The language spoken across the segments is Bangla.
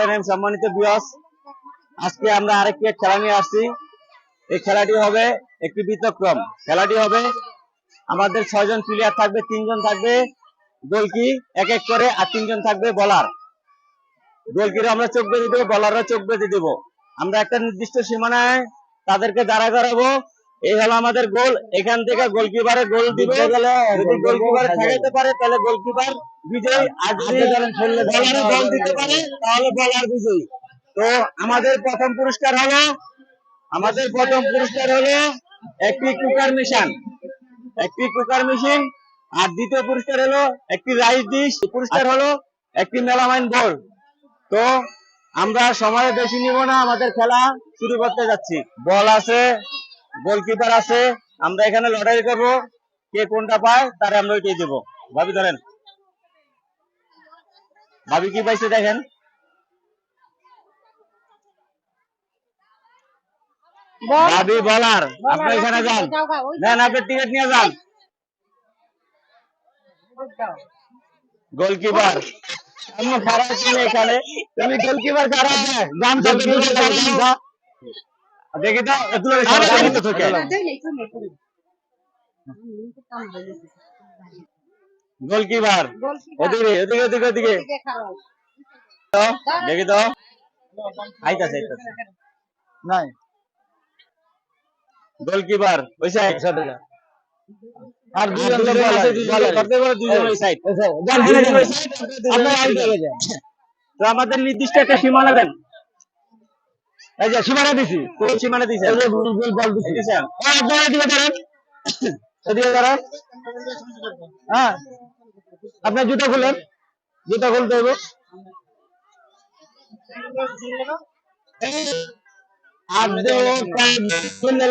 সম্মানিত বিয়স আজকে আমরা আরেকটি খেলা নিয়ে আসছি। এই খেলাটি হবে একটি ব্যতিক্রম খেলাটি হবে আমাদের ছয়জন প্লেয়ার থাকবে, তিনজন থাকবে গোলকি, এক এক করে আর তিনজন থাকবে বলার গোলকিরে আমরা চোখ বেঁধে দেবো বলাররা চোখ বেঁধে দেবো। আমরা একটা নির্দিষ্ট সীমানায় তাদেরকে দাঁড়া করাবো। এই হলো আমাদের গোল। এখান থেকে গোলকিপারে গোল দিবে। যদি গোলকিপার ঠেকাইতে পারে তাহলে গোলকিপার বিজয়ী। আর যদি বলারে গোল দিতে পারে তাহলে বলার বিজয়ী। তো আমাদের প্রথম পুরস্কার হলো আমাদের প্রথম পুরস্কার হলো একটি কুকার মেশিন। একটি কুকার মেশিন। আর দ্বিতীয় পুরস্কার হলো একটি রাইস ডিশ। পুরস্কার হলো একটি মেলামাইন বল। তো আমরা সময় বেশি নিব না আমাদের খেলা শুরু করতে যাচ্ছি। বল আছে গোলকিপার আছে আমরা এখানে লড়াই করব কে কোনটা পায় তারে আমরা ওইটাই দেবো। ভাবি ধরেন ভাবি কি পাইছে দেখেন। ভাবি বলার আপনি এখানে যান। নেন আপনার টিকিট নিয়ে যান। গোলকিপার আমি খারাপ এখানে। তুমি গোলকিপার খারাপ দেখি তো তুই দেখি তো তোকে গোলকিপার। ওদিকে ওদিকে ওদিকে ওদিকে। তো, দেখি তো। আইতাছে আইতাছে। নাই। গোলকিপার ওই সাইড আর দুজন ধরে আছে দুজন করতে পারে দুজন ওই সাইড তো আমাদের নির্দিষ্ট একটা সীমানা দেন এই যে সীমানা দিছি। কোন সীমানা দিছে এই যে গোল বল দিছি। দিছেন? ও আপনারা দিকে ধরেন এদিকে ধরেন হ্যাঁ। আপনার জুতা খুলেন। জুতা খুলতে হবে।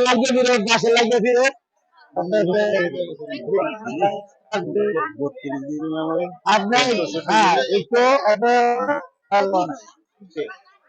লাগিয়ে ফিরে লাগিয়ে ফিরে আপনার হ্যাঁ একটু আপনার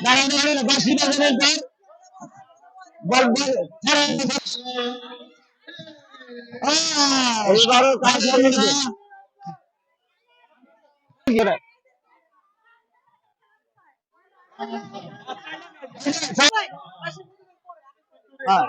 দাঁড়ান দাঁড়ান বাসি বাজানোর পর বল এবারও কাজ হবে না হ্যাঁ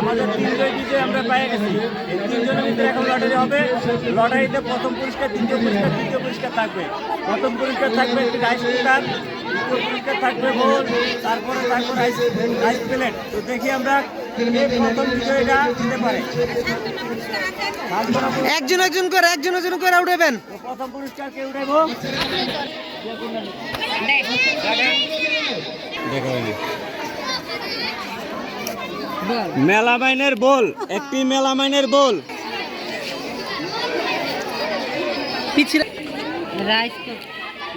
আমাদের তিনজন বিজয় আমরা পেয়ে গেছি। এই তিনজনের ভিতরে এখন লটারি হবে। লটারিতে প্রথম পুরস্কার দ্বিতীয় পুরস্কার তৃতীয় পুরস্কার থাকবে। প্রথম পুরস্কার থাকবে একটি রাইস কুকার দ্বিতীয় পুরস্কার থাকবে গোল তারপরে থাকবে রাইস রাইস প্লেট তো দেখি আমরা প্রথম বিজয়ীটা দিতে পারে। একজন একজন করে একজন একজন করে উঠাবেন প্রথম পুরস্কার কে উঠাইবো? মেলামাইনের বল একটি মেলামাইনের bowl.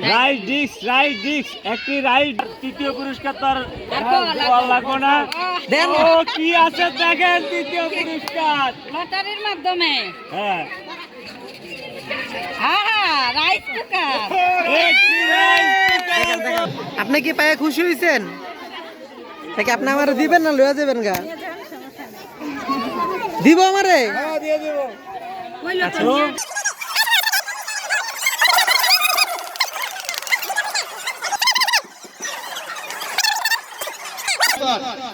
Rice dish right dish একটি রাইট তৃতীয় পুরস্কার তার লাগবো না। ও কি আছে দেখেন তৃতীয় পুরস্কার। লটারির মাধ্যমে। হ্যাঁ। আপনি কি পায়ে খুশি হয়েছেন নাকি আপনি আমার দিবেন না লয়ে যাবেন গা। দিব আমারে? দিয়ে দেবো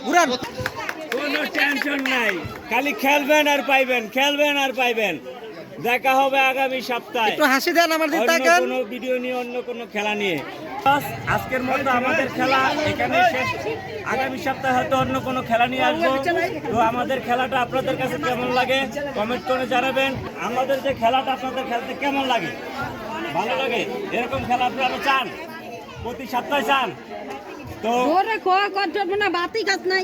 উড়ান কোনো টেনশন নাই। খালি খেলবেন আর পাইবেন খেলবেন আর পাইবেন। দেখা হবে আগামী সপ্তাহে। একটু হাসি দেন আমার দিকে তাকান। কোনো ভিডিও নিয়ে অন্য কোনো খেলা নিয়ে। আজকের মতো আমাদের খেলা এখানে শেষ। আগামী সপ্তাহে হয়তো অন্য কোনো খেলা নিয়ে আসব। তো আমাদের খেলাটা আপনাদের কাছে কেমন লাগে কমেন্ট করে জানাবেন। আমাদের যে খেলাটা আপনাদের খেলতে কেমন লাগে? ভালো লাগে? এরকম খেলা আপনারা চান? প্রতি সপ্তাহে চান? তো বাতি কাজ নাই।